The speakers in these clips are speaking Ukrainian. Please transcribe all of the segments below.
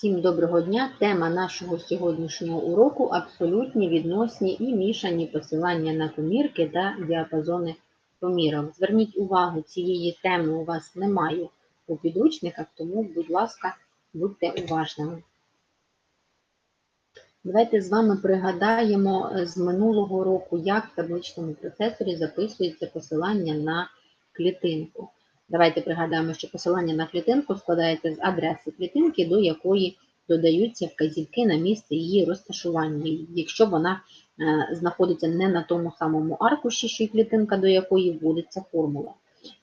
Всім доброго дня! Тема нашого сьогоднішнього уроку абсолютні, відносні і мішані посилання на комірки та діапазони помірок. Зверніть увагу, цієї теми у вас немає у підручниках, тому, будь ласка, будьте уважними. Давайте з вами пригадаємо е, з минулого року, як в табличному процесорі записується посилання на клітинку. Давайте пригадаємо, що посилання на клітинку складається з адреси клітинки, до якої додаються вказівки на місце її розташування, якщо вона е, знаходиться не на тому самому аркуші, що й клітинка, до якої вводиться формула.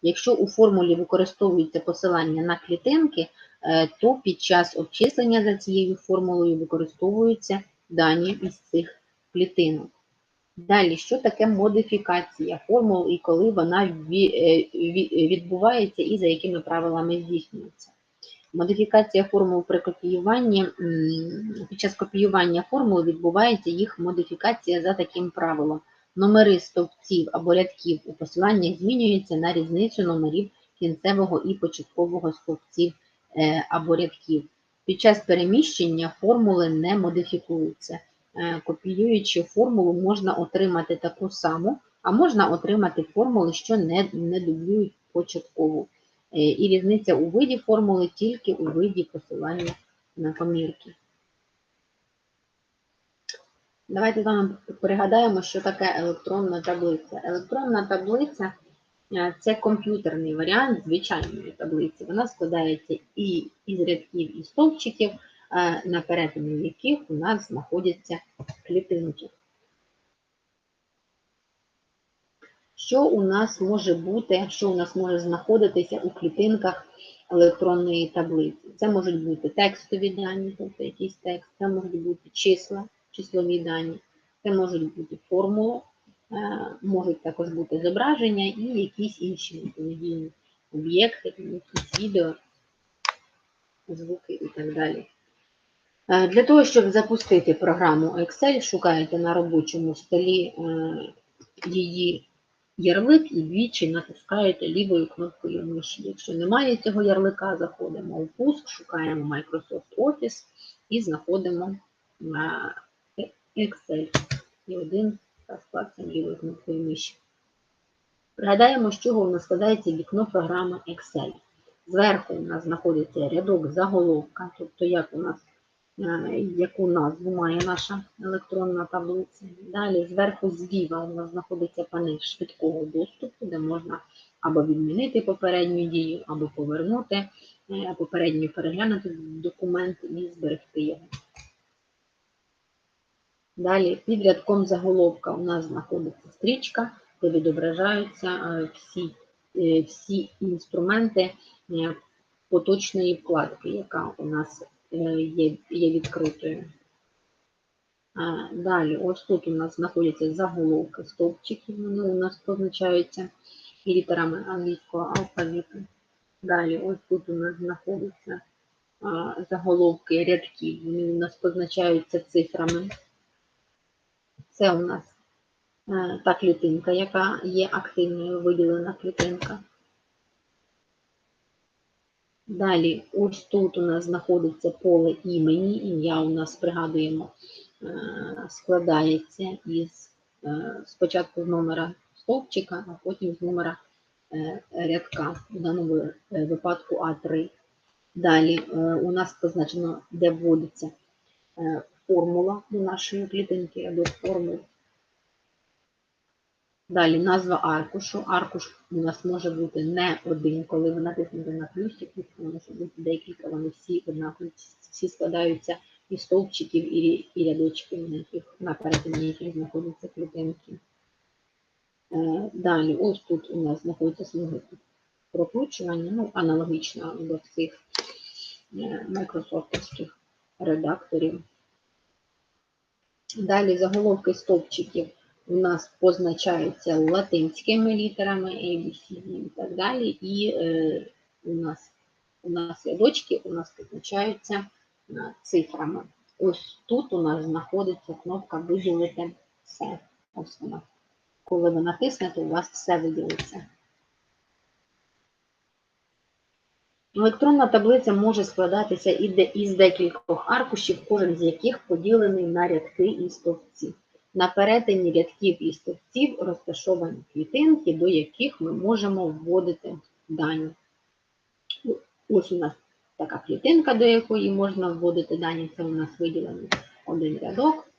Якщо у формулі використовується посилання на клітинки, е, то під час обчислення за цією формулою використовуються дані із цих клітинок. Далі, що таке модифікація формул і коли вона е, ві- відбувається і за якими правилами здійснюється? Модифікація формул при копіюванні під час копіювання формул відбувається їх модифікація за таким правилом. Номери стовпців або рядків у посиланнях змінюються на різницю номерів кінцевого і початкового стовпців е, або рядків. Під час переміщення формули не модифікуються. Е, Копіюючи формулу, можна отримати таку саму, а можна отримати формули, що не, не дублюють початкову. Е, І різниця у виді формули тільки у виді посилання на комірки. Давайте з вами пригадаємо, що таке електронна таблиця. Електронна таблиця е, це комп'ютерний варіант звичайної таблиці. Вона складається і із рядків і стовпчиків, на перетині яких у нас знаходяться клітинки. Що у нас може бути, що у нас може знаходитися у клітинках електронної таблиці? Це можуть бути текстові дані, тобто якийсь текст, це можуть бути числа, числові дані, це можуть бути формули, е, можуть також бути зображення і якісь інші відповідні об'єкти, якісь відео, звуки і так далі. Е, Для того, щоб запустити програму Excel, шукаєте на робочому столі е, її ярлик і двічі натискаєте лівою кнопкою миші. Якщо немає цього ярлика, заходимо у пуск, шукаємо Microsoft Office і знаходимо Excel. І один клацаємо лівою кнопкою миші. Пригадаємо, з чого у нас складається вікно програми Excel. Зверху у нас знаходиться рядок заголовка, тобто як у нас яку назву має наша електронна таблиця. Далі зверху зліва у нас знаходиться панель швидкого доступу, де можна або відмінити попередню дію, або повернути е, попередньо переглянути документ і зберегти його. Далі під рядком заголовка у нас знаходиться стрічка, де відображаються е, всі, е, всі інструменти е, поточної вкладки, яка у нас е, є, є відкритою. Далі, ось тут у нас знаходяться заголовки стовпчиків, вони у нас позначаються літерами англійського алфавіту. Далі, ось тут у нас знаходяться заголовки рядків, вони у нас позначаються цифрами. Це у нас е, та клітинка, яка є активною виділена клітинка. Далі, ось тут у нас знаходиться поле імені. Ім'я у нас, пригадуємо, е, складається із е, спочатку з номера стовпчика, а потім з номера е, рядка, в даному випадку А3. Далі у нас позначено, де вводиться формула до нашої клітинки або формул. Далі назва аркушу. Аркуш у нас може бути не один, коли ви натиснете на плюсик, може бути декілька, вони всі однакові, всі складаються із стовпчиків і, і рядочків, на яких на перетині яких знаходяться клітинки. Е, Далі, ось тут у нас знаходиться смуги прокручування, ну, аналогічно до цих е, майкрософтовських редакторів. Далі заголовки стовпчиків у нас позначаються латинськими літерами A, B, C, D і так далі. І е, у нас у нас рядочки у нас позначаються е, цифрами. Ось тут у нас знаходиться кнопка Виділити все. Ось вона. Коли ви натиснете, у вас все виділиться. Електронна таблиця може складатися із декількох аркушів, кожен з яких поділений на рядки і стовпці. На перетині рядків і стовпців розташовані клітинки, до яких ми можемо вводити дані. Ось у нас така клітинка, до якої можна вводити дані. Це у нас виділений один рядок.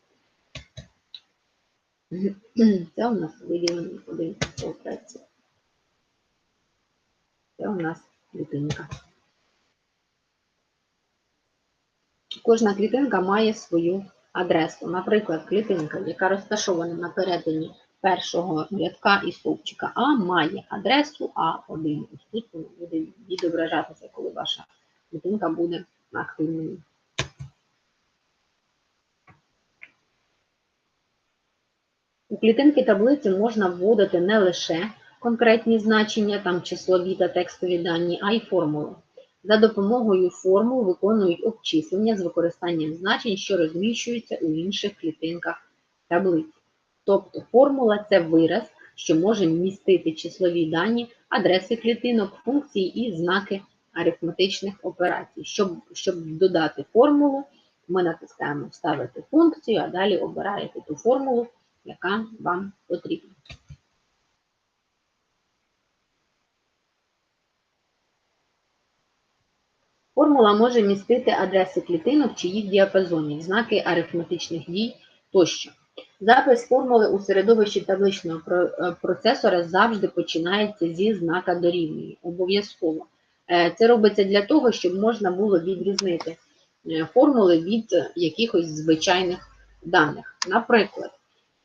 Це у нас виділений один стовпець. Це у нас клітинка. Кожна клітинка має свою адресу. Наприклад, клітинка, яка розташована на перетині першого рядка і стовпчика А, має адресу А1. Ось тут буде відображатися, коли ваша клітинка буде активною. У клітинки таблиці можна вводити не лише конкретні значення, там числові та текстові дані, а й формули. За допомогою формул виконують обчислення з використанням значень, що розміщуються у інших клітинках таблиці. Тобто формула це вираз, що може містити числові дані, адреси клітинок, функції і знаки арифметичних операцій. Щоб, щоб додати формулу, ми натискаємо Вставити функцію, а далі обираєте ту формулу, яка вам потрібна. Формула може містити адреси клітинок чи їх діапазонів, знаки арифметичних дій тощо. Запис формули у середовищі табличного е, процесора завжди починається зі знака дорівнює. Обов'язково. Е, Це робиться для того, щоб можна було відрізнити е, формули від якихось звичайних даних. Наприклад,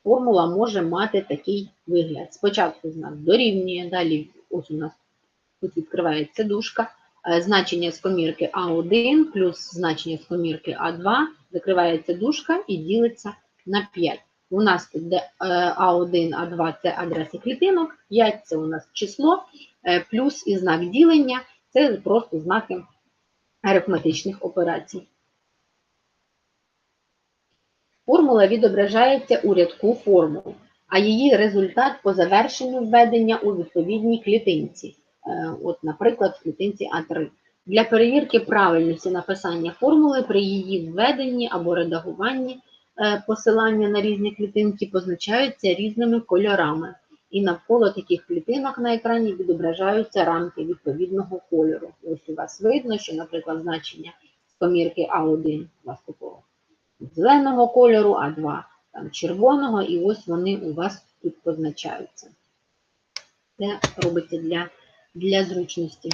формула може мати такий вигляд. Спочатку знак дорівнює, далі ось у нас тут відкривається дужка, значення з комірки А1 плюс значення з комірки А2, закривається дужка і ділиться на 5. У нас тут де е, А1, А2 це адреси клітинок, 5 це у нас число, е, плюс і знак ділення це просто знаки арифметичних операцій. Формула відображається у рядку формул, а її результат по завершенню введення у відповідній клітинці. Е, От, наприклад, в клітинці А3. Для перевірки правильності написання формули при її введенні або редагуванні е, посилання на різні клітинки позначаються різними кольорами. І навколо таких клітинок на екрані відображаються рамки відповідного кольору. Ось у вас видно, що, наприклад, значення з комірки А1 у вас такого зеленого кольору, А2 там червоного, і ось вони у вас тут позначаються. Це робиться для, для зручності.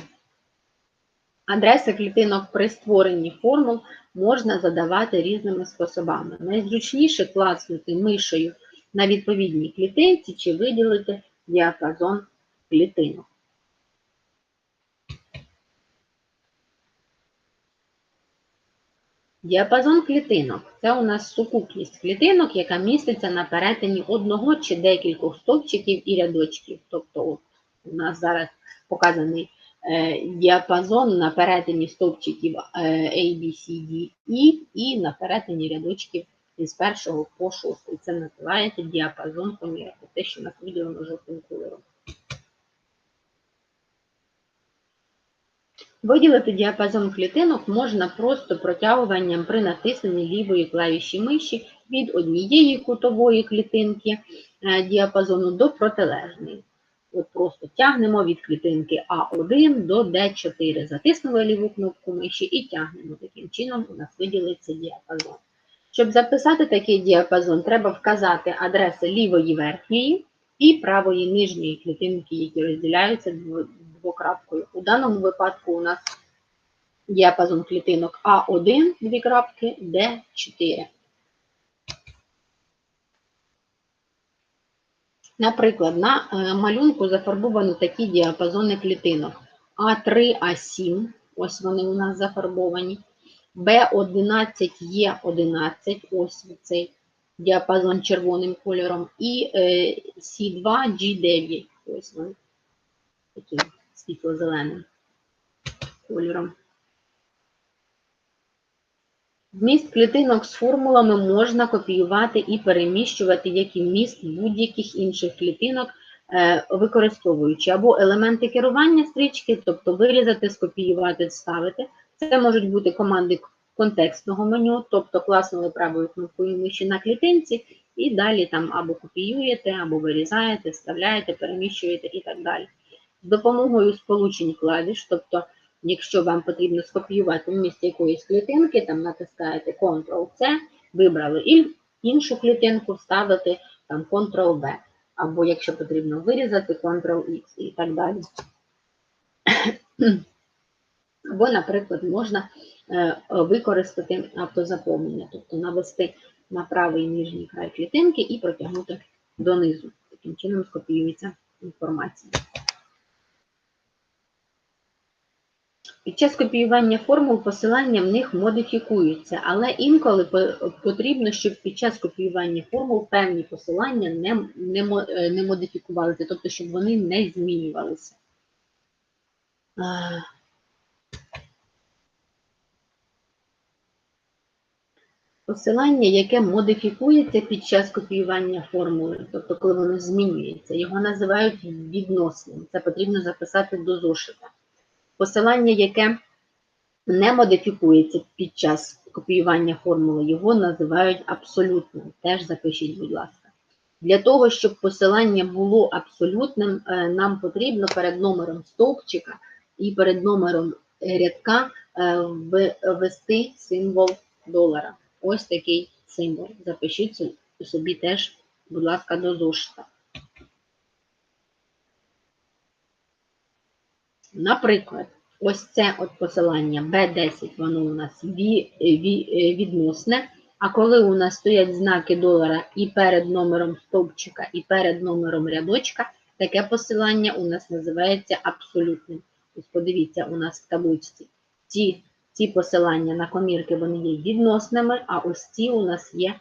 Адреси клітинок при створенні формул можна задавати різними способами. Найзручніше класнути мишею на відповідній клітинці чи виділити діапазон клітинок. Діапазон клітинок це у нас сукупність клітинок, яка міститься на перетині одного чи декількох стовпчиків і рядочків. Тобто, от у нас зараз показаний е, діапазон на перетині стовпчиків е, A, B, C, D, E і на перетині рядочків із першого по шостий. Це називається діапазон помірки, те, що нас виділено жовтим кольором. Виділити діапазон клітинок можна просто протягуванням при натисненні лівої клавіші миші від однієї кутової клітинки е, діапазону до протилежної. От просто тягнемо від клітинки А1 до Д4. Затиснули ліву кнопку миші і тягнемо. Таким чином у нас виділиться діапазон. Щоб записати такий діапазон, треба вказати адреси лівої верхньої і правої нижньої клітинки, які розділяються дво- двокрапкою. У даному випадку у нас діапазон клітинок А1, дві крапки, Д4. Наприклад, на е, малюнку зафарбовано такі діапазони клітинок. А3, А7, ось вони у нас зафарбовані, Б11, Е11, ось цей діапазон червоним кольором, і е, С2, G9, ось вони. Таким світло-зеленим кольором. Вміст клітинок з формулами можна копіювати і переміщувати, як і вміст будь-яких інших клітинок е, використовуючи або елементи керування стрічки, тобто вирізати, скопіювати, вставити. Це можуть бути команди контекстного меню, тобто класнули правою кнопкою миші на клітинці, і далі там або копіюєте, або вирізаєте, вставляєте, переміщуєте і так далі. З допомогою сполучень клавіш, тобто, якщо вам потрібно скопіювати в місці якоїсь клітинки, там натискаєте Ctrl-C, вибрали і іншу клітинку, вставити там Ctrl-V, або якщо потрібно вирізати, Ctrl-X і так далі. Або, наприклад, можна е, використати автозаповнення, тобто навести на правий нижній край клітинки і протягнути донизу. Таким чином скопіюється інформація. Під час копіювання формул посилання в них модифікуються, але інколи потрібно, щоб під час копіювання формул певні посилання не, не, е, не модифікувалися, тобто, щоб вони не змінювалися. Посилання, яке модифікується під час копіювання формули, тобто коли воно змінюється, його називають відносним. Це потрібно записати до зошита. Посилання, яке не модифікується під час копіювання формули, його називають абсолютним. Теж запишіть, будь ласка. Для того, щоб посилання було абсолютним, е, нам потрібно перед номером стовпчика і перед номером рядка е, ввести символ долара. Ось такий символ. Запишіть собі теж, будь ласка, до зошита. Наприклад, ось це от посилання B10, воно у нас е, відносне. А коли у нас стоять знаки долара і перед номером стовпчика, і перед номером рядочка, таке посилання у нас називається абсолютним. Ось подивіться, у нас в табличці. Ці, ці посилання на комірки вони є відносними, а ось ці у нас є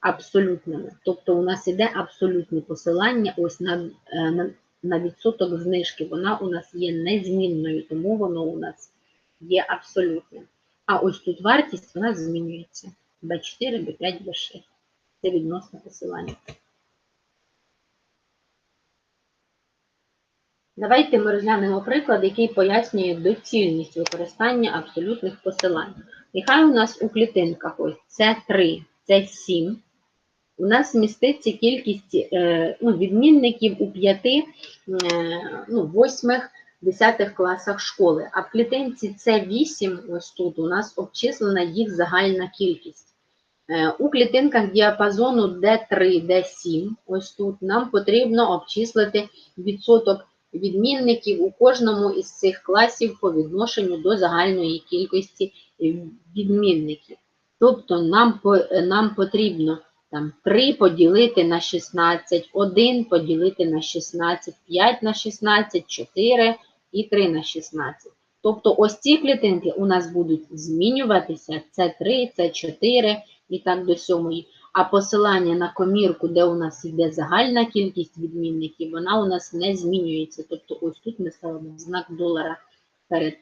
абсолютними. Тобто у нас іде абсолютне посилання ось на, е, на, на відсоток знижки. Вона у нас є незмінною, тому воно у нас є абсолютним. А ось тут вартість вона змінюється. B4, B5, B6. Це відносне посилання. Давайте ми розглянемо приклад, який пояснює доцільність використання абсолютних посилань. Нехай у нас у клітинках ось це 3, це 7. У нас міститься кількість е, ну, відмінників у 5, е, ну, 8, 10 класах школи. А в клітинці це 8, ось тут у нас обчислена їх загальна кількість. Е, У клітинках діапазону D3, D7, ось тут нам потрібно обчислити відсоток відмінників у кожному із цих класів по відношенню до загальної кількості відмінників. Тобто нам, нам потрібно там 3 поділити на 16, 1 поділити на 16, 5 на 16, 4 і 3 на 16. Тобто ось ці клітинки у нас будуть змінюватися, це 3, це 4 і так до сьомої. А посилання на комірку, де у нас йде загальна кількість відмінників, вона у нас не змінюється. Тобто ось тут ми ставимо знак долара перед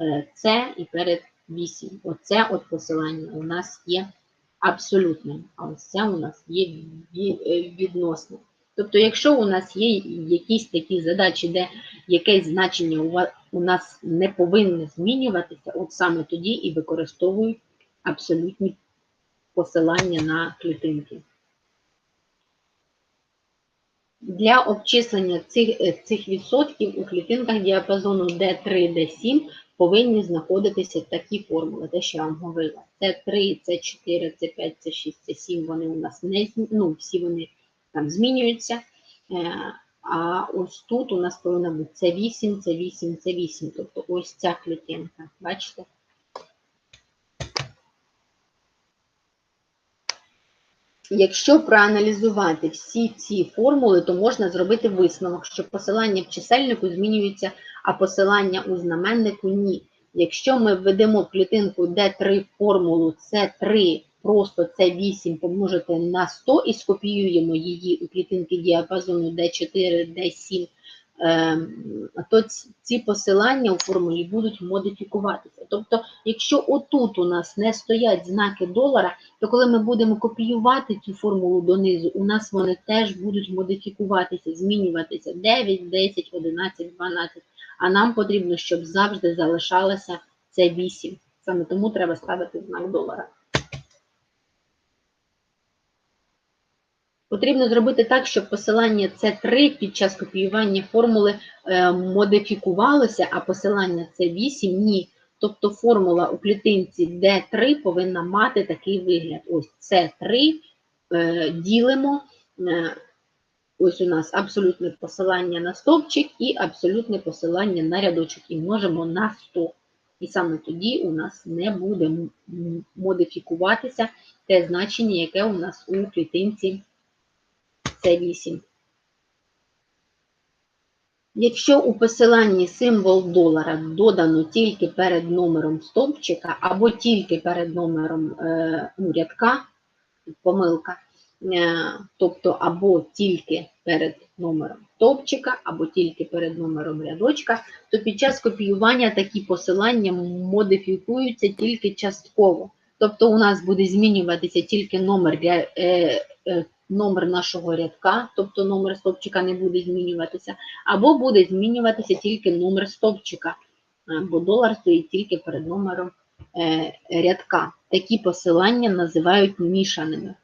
е, це і перед 8. Оце от посилання у нас є абсолютним, а ось це у нас є е. Тобто, якщо у нас є якісь такі задачі, де якесь значення у у нас не повинно змінюватися, от саме тоді і використовують абсолютні посилання на клітинки. Для обчислення цих, е, цих відсотків у клітинках діапазону D3, D7 повинні знаходитися такі формули, те, що я вам говорила. Це 3, це 4, це 5, це 6, це 7, вони у нас не ну, всі вони там змінюються. Е, А ось тут у нас повинно бути це 8, це 8, це 8. Тобто ось ця клітинка. Бачите? Якщо проаналізувати всі ці формули, то можна зробити висновок, що посилання в чисельнику змінюється, а посилання у знаменнику ні. Якщо ми введемо клітинку D3 формулу C3, просто C8 помножити на 100 і скопіюємо її у клітинки діапазону D4, D7, е, то ці посилання у формулі будуть модифікуватися. Тобто, якщо отут у нас не стоять знаки долара, то коли ми будемо копіювати цю формулу донизу, у нас вони теж будуть модифікуватися, змінюватися 9, 10, 11, 12. А нам потрібно, щоб завжди залишалося це 8. Саме тому треба ставити знак долара. Потрібно зробити так, щоб посилання С3 під час копіювання формули е, модифікувалося, а посилання С8 ні. Тобто формула у клітинці D3 повинна мати такий вигляд. Ось С3 е, ділимо. Ось у нас абсолютне посилання на стовпчик і абсолютне посилання на рядочок. І множимо на 100. І саме тоді у нас не буде модифікуватися те значення, яке у нас у клітинці С8. Якщо у посиланні символ долара додано тільки перед номером стовпчика або тільки перед номером ну, рядка, помилка, тобто або тільки перед номером стовпчика, або тільки перед номером рядочка, то під час копіювання такі посилання модифікуються тільки частково. Тобто у нас буде змінюватися тільки номер, ря- е, е, номер нашого рядка, тобто номер стовпчика не буде змінюватися, або буде змінюватися тільки номер стовпчика, е, бо долар стоїть тільки перед номером е, рядка. Такі посилання називають мішаними.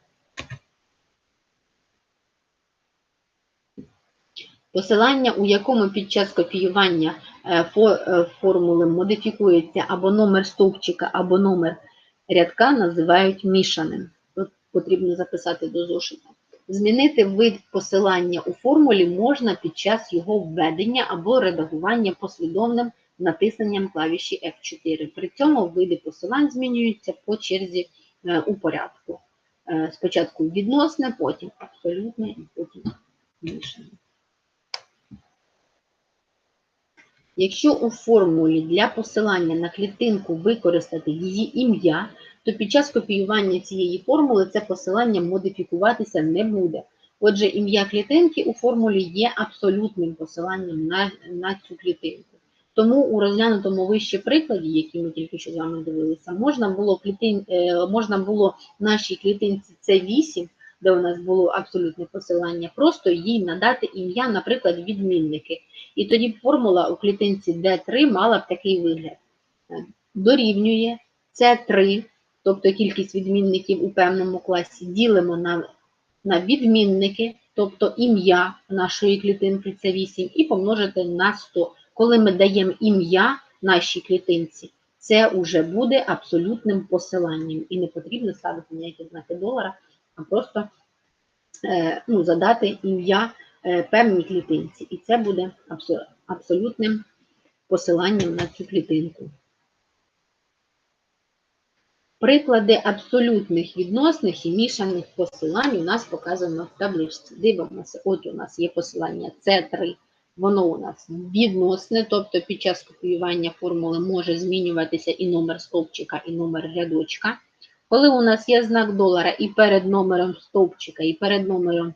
Посилання, у якому під час копіювання е, е, формули модифікується або номер стовпчика, або номер рядка, називають мішаним. Тут потрібно записати до зошита. Змінити вид посилання у формулі можна під час його введення або редагування послідовним натисненням клавіші F4. При цьому види посилань змінюються по черзі е, у порядку. Спочатку відносне, потім абсолютне і потім мішане. Якщо у формулі для посилання на клітинку використати її ім'я, то під час копіювання цієї формули це посилання модифікуватися не буде. Отже, ім'я клітинки у формулі є абсолютним посиланням на, на цю клітинку. Тому у розглянутому вище прикладі, який ми тільки що з вами дивилися, можна було, клітин, е, можна було нашій клітинці С8, де у нас було абсолютне посилання, просто їй надати ім'я, наприклад, відмінники. І тоді формула у клітинці D3 мала б такий вигляд. Е, Дорівнює С3, тобто кількість відмінників у певному класі, ділимо на, на відмінники, тобто ім'я нашої клітинки С8, і помножити на 100. Коли ми даємо ім'я нашій клітинці, це вже буде абсолютним посиланням. І не потрібно ставити ніякі знаки долара, а просто е, ну, задати ім'я певній клітинці. І це буде абсолютним посиланням на цю клітинку. Приклади абсолютних відносних і мішаних посилань у нас показано в табличці. Дивимося, от у нас є посилання С3, воно у нас відносне, тобто під час копіювання формули може змінюватися і номер стовпчика, і номер рядочка. Коли у нас є знак долара і перед номером стовпчика, і перед номером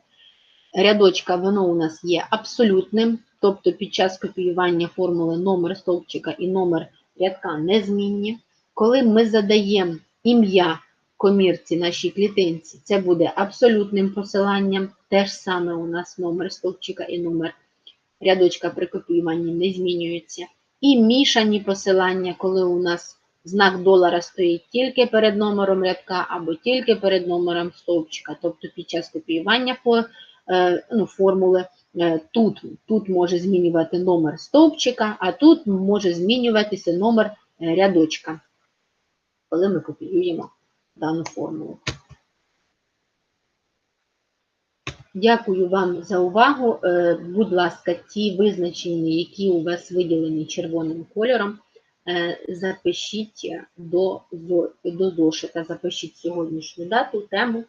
рядочка, воно у нас є абсолютним, тобто під час копіювання формули номер стовпчика і номер рядка незмінні. Коли ми задаємо ім'я комірці нашій клітинці, це буде абсолютним посиланням. Те ж саме у нас номер стовпчика і номер рядочка при копіюванні не змінюються. І мішані посилання, коли у нас знак долара стоїть тільки перед номером рядка або тільки перед номером стовпчика. Тобто під час копіювання ну, формули е, тут, тут може змінювати номер стовпчика, а тут може змінюватися номер е, рядочка, коли ми копіюємо дану формулу. Дякую вам за увагу. Е, Будь ласка, ті визначення, які у вас виділені червоним кольором, е, запишіть до, до зошита, запишіть сьогоднішню дату, тему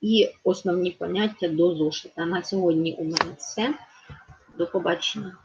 і основні поняття до зошита. На сьогодні у мене все. До побачення.